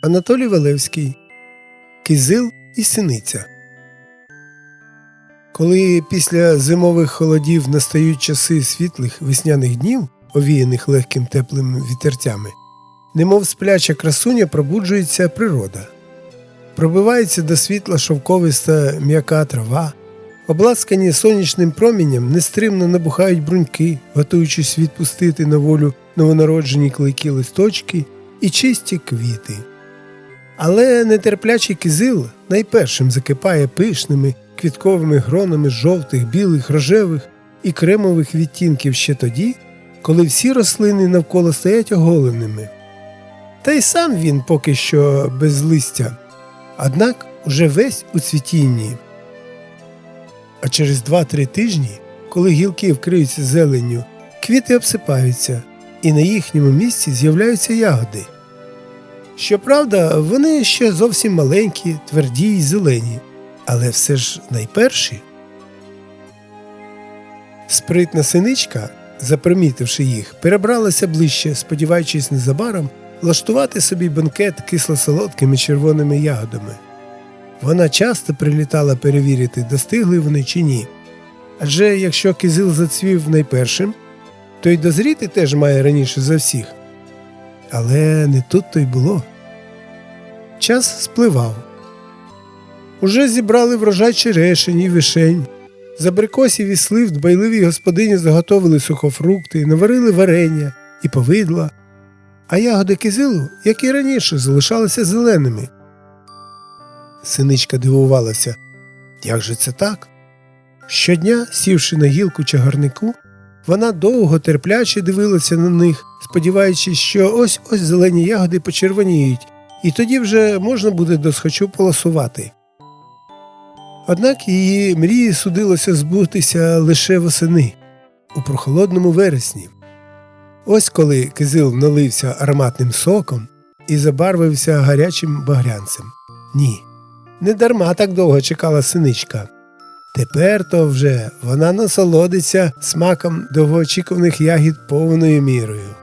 Анатолій Валевський Кизил і Синиця. Коли після зимових холодів настають часи світлих весняних днів, овіяних легким теплими вітерцями, немов спляча красуня пробуджується природа. Пробивається до світла шовковиста м'яка трава, обласкані сонячним промінням нестримно набухають бруньки, готуючись відпустити на волю новонароджені клейкі листочки і чисті квіти. Але нетерплячий кизил найпершим закипає пишними квітковими гронами жовтих, білих, рожевих і кремових відтінків ще тоді, коли всі рослини навколо стоять оголеними. Та й сам він поки що без листя, однак уже весь у цвітінні. А через 2-3 тижні, коли гілки вкриються зеленню, квіти обсипаються, і на їхньому місці з'являються ягоди. Щоправда, вони ще зовсім маленькі, тверді й зелені, але все ж найперші. Спритна синичка, запримітивши їх, перебралася ближче, сподіваючись незабаром влаштувати собі бенкет кисло-солодкими червоними ягодами. Вона часто прилітала перевірити, достигли вони чи ні. Адже якщо кизил зацвів найпершим, то й дозріти теж має раніше за всіх. Але не тут то й було. Час спливав. Уже зібрали врожай черешень і вишень. З абрикосів і слив дбайливі господині заготовили сухофрукти, наварили варення і повидла, а ягоди кизилу, як і раніше, залишалися зеленими. Синичка дивувалася, як же це так? Щодня, сівши на гілку чагарнику, вона довго терпляче дивилася на них, сподіваючись, що ось ось зелені ягоди почервоніють, і тоді вже можна буде досхочу полосувати. Однак її мрії судилося збутися лише восени, у прохолодному вересні. Ось коли кизил налився ароматним соком і забарвився гарячим багрянцем. Ні, не дарма так довго чекала синичка. Тепер то вже вона насолодиться смаком довгоочікуваних ягід повною мірою.